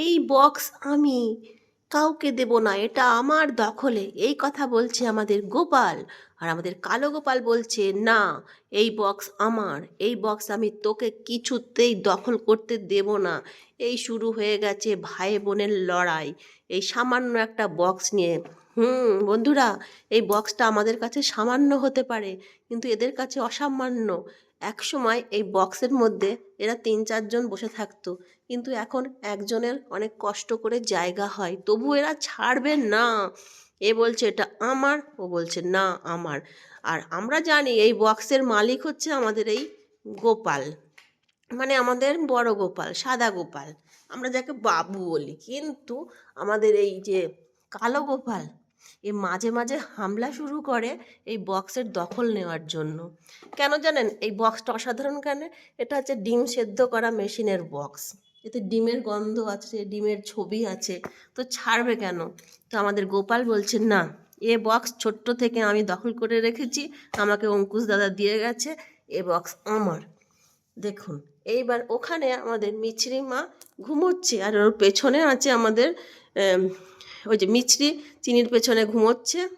এই বক্স আমি কাউকে দেব না, এটা আমার দখলে। এই কথা বলছে আমাদের গোপাল। আর আমাদের কালো গোপাল বলছে, না, এই বক্স আমার। এই বক্স আমি তোকে কিছুতেই দখল করতে দেব না। এই শুরু হয়ে গেছে ভাই বোনের লড়াই। এই সামান্য একটা বক্স নিয়ে। হুম, বন্ধুরা, এই বক্সটা আমাদের কাছে সামান্য হতে পারে, কিন্তু এদের কাছে অসামান্য। এক সময় এই বক্সের মধ্যে এরা তিন চারজন বসে থাকতো। কিন্তু এখন একজনের অনেক কষ্ট করে জায়গা হয়। তবু এরা ছাড়বে না। এ বলছে, এটা আমার। ও বলছে, না, আমার। আর আমরা জানি এই বক্সের মালিক হচ্ছে আমাদের এই গোপাল। মানে আমাদের বড় গোপাল, সাদা গোপাল। আমরা যাকে বাবু বলি। কিন্তু আমাদের এই যে কালো গোপাল এ মাঝে মাঝে হামলা শুরু করে এই বক্সের দখল নেওয়ার জন্য। কেন জানেন? এই বক্সটা অসাধারণ কেন? এটা হচ্ছে ডিম সেদ্ধ করা মেশিনের বক্স। এতে ডিমের গন্ধ আছে ডিমের ছবি আছে তো ছাড়বে কেন? তো আমাদের গোপাল বলছে না এ বক্স ছোট্ট থেকে আমি দখল করে রেখেছি আমাকে অঙ্কুশ দাদা দিয়ে গেছে এ বক্স আমার। দেখুন এইবার ওখানে আমাদের মিছরি মা ঘুমোচ্ছে আর ওর পেছনে আছে আমাদের আম, ওই যে মিছরি চিনির পেছনে ঘুমোচ্ছে।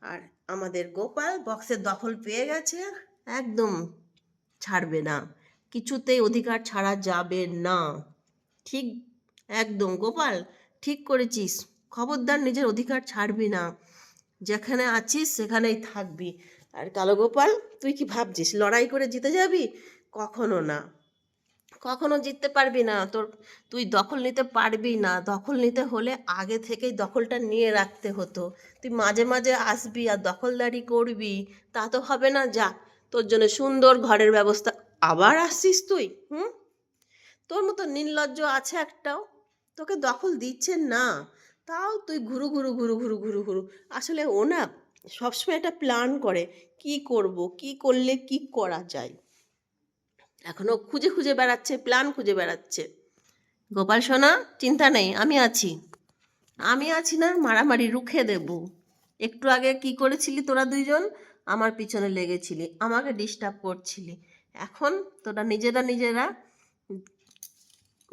আর আমাদের গোপাল বক্সের দখল পেয়ে গেছে। একদম ছাড়বে না। কিছুতেই অধিকার ছাড়া যাবে না। ঠিক, একদম গোপাল, ঠিক করেছিস। খবরদার নিজের অধিকার ছাড়বি না। যেখানে আছিস সেখানেই থাকবি। আর কালো গোপাল, তুই কি ভাবছিস, লড়াই করে জিতে যাবি? কখনো না। কখনো জিততে পারবি না। তোর, তুই দখল নিতে পারবি না। দখল নিতে হলে আগে থেকেই দখলটা নিয়ে রাখতে হতো। তুই মাঝে মাঝে আসবি আর দখলদারি করবি। তা তো হবে না। যা, তোর জন্য সুন্দর ঘরের ব্যবস্থা আবার আসছিস তুই, হুম? তোর মতো নির্লজ্জ আছে একটাও। তোকে দখল দিচ্ছে না। তাও তুই ঘুরু ঘুরু ঘুরু ঘুরু ঘুরু ঘুরু। আসলে ও না সবসময় একটা প্ল্যান করে। কি করব, কি করলে কি করা যায়? এখনও খুঁজে খুঁজে বেড়াচ্ছে প্ল্যান খুঁজে বেড়াচ্ছে। গোপাল সোনা, চিন্তা নেই, আমি আছি। আমি আছি না, মারামারি রুখে দেব। একটু আগে কি করেছিলি তোরা দুইজন? আমার পিছনে লেগেছিলি, আমাকে ডিস্টার্ব করছিলি। এখন তোরা নিজেরা নিজেরা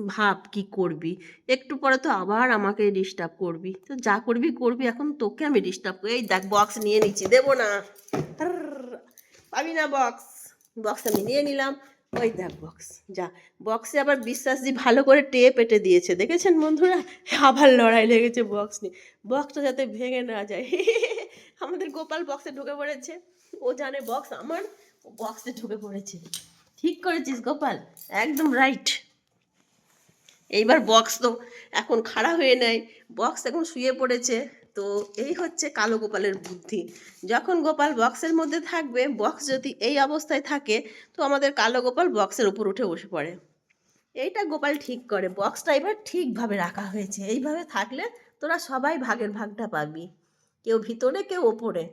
ভাব কি করবি। একটু পরে তো আবার আমাকে ডিস্টার্ব করবি। তো যা করবি করবি, এখন তোকে আমি ডিস্টার্ব করি। এই দেখ বক্স নিয়ে নিচ্ছি, দেবো না। পাবি না বক্স বক্স আমি নিয়ে নিলাম। ওই দেখ বক্স যা। বক্সে আবার বিশ্বাসজি ভালো করে টেপ এঁটে দিয়েছে। দেখেছেন বন্ধুরা? আবার লড়াই লেগেছে বক্স নিয়ে। বক্সটা যাতে ভেঙে না যায়। আমাদের গোপাল বক্সে ঢুকে পড়েছে। ও জানে বক্স আমার, ও বক্সে ঢুকে পড়েছে। ঠিক করেছিস গোপাল। একদম রাইট এইবার বক্স তো এখন খাড়া হয়ে নেয়। বক্স এখন শুয়ে পড়েছে। তো এই হচ্ছে কালো গোপালের বুদ্ধি। যখন গোপাল বক্সের মধ্যে থাকবে, বক্স যদি এই অবস্থায় থাকে, তো আমাদের কালো গোপাল বক্সের উপর উঠে বসে পড়ে। এইটা গোপাল ঠিক করে, বক্সটা এবার ঠিকভাবে রাখা হয়েছে। এইভাবে থাকলে তোরা সবাই ভাগের ভাগটা পাবি, কেউ ভিতরে, কেউ ওপরে।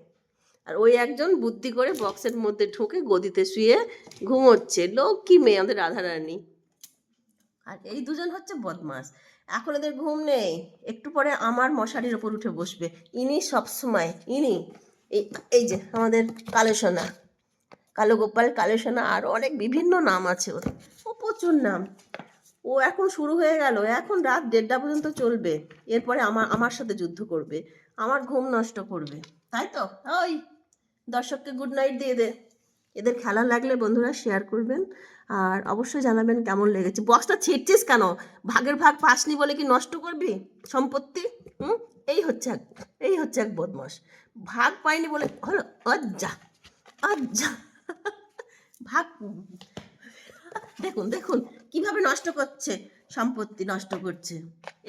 আর ওই একজন বুদ্ধি করে বক্সের মধ্যে ঢুকে গদিতে শুয়ে ঘুমোচ্ছে। লক্ষ্মী মেয়ে, আমাদের রাধারানী? আর এই দুজন হচ্ছে বদমাস। এখন এদের ঘুম নেই। একটু পরে আমার মশারির ওপর উঠে বসবে। ইনি সবসময়, ইনি। এই যে আমাদের কালো সোনা। কালো গোপাল, কালো সোনা আরও অনেক বিভিন্ন নাম আছে ওর ও প্রচুর নাম। ও এখন শুরু হয়ে গেল। এখন রাত দেড়টা পর্যন্ত চলবে। এরপরে আমার আমার সাথে যুদ্ধ করবে। আমার ঘুম নষ্ট করবে। তাই তো? ওই, দর্শককে গুড নাইট দিয়ে দে। এদের খেলা লাগলে বন্ধুরা শেয়ার করবেন। আর অবশ্যই জানাবেন কেমন লেগেছে। বক্সটা ছিটছিস কেন? ভাগের ভাগ পাসনি বলে কি নষ্ট করবি? সম্পত্তি? হুম? এই হচ্ছে এক, এই হচ্ছে এক বদমাস। ভাগ পাইনি বলে হলো আজ্জা আজ্জা ভাগ, দেখুন দেখুন, কীভাবে নষ্ট করছে, সম্পত্তি নষ্ট করছে।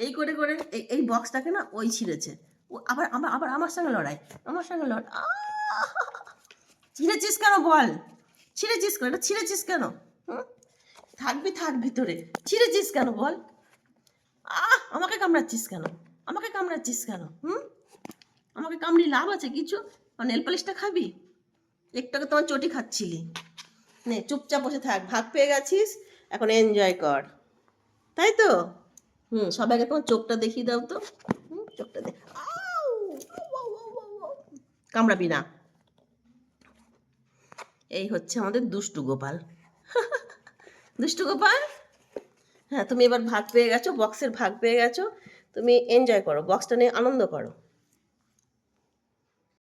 এই করে করে এই বক্সটাকে না ওই ছিঁড়েছে। ও আবার আমার আবার আমার সঙ্গে লড়াই, আমার সঙ্গে লড়াই! ছিঁড়েছিস কেন বল? ছিঁড়েছিস কেন? এটা ছিঁড়েছিস কেন? থাকবি থাক ভিতরে ছিঁড়েছিস কেন বল? আহ, আমাকে কামড়াচ্ছিস কেন? আমাকে কামড়াচ্ছিস কেন? হুম? আমাকে কামড়ি লাভ আছে কিছু? নেল পালিশটা খাবি? একটাকে তোমার চটি খাচ্ছিলি। নে, চুপচাপ বসে থাক ভাগ পেয়ে গেছিস, এখন এনজয় কর। তাই তো? হুম সবাইকে তোমার চোখটা দেখিয়ে দাও তো। হুম, চোখটা দেখ। কামড়াবি না। এই হচ্ছে আমাদের দুষ্টু গোপাল। দুষ্টু গোপাল? হ্যাঁ তুমি এবার ভাগ পেয়ে গেছো বক্সের ভাগ পেয়ে গেছো। তুমি এনজয় করো বক্সটা নিয়ে আনন্দ করো।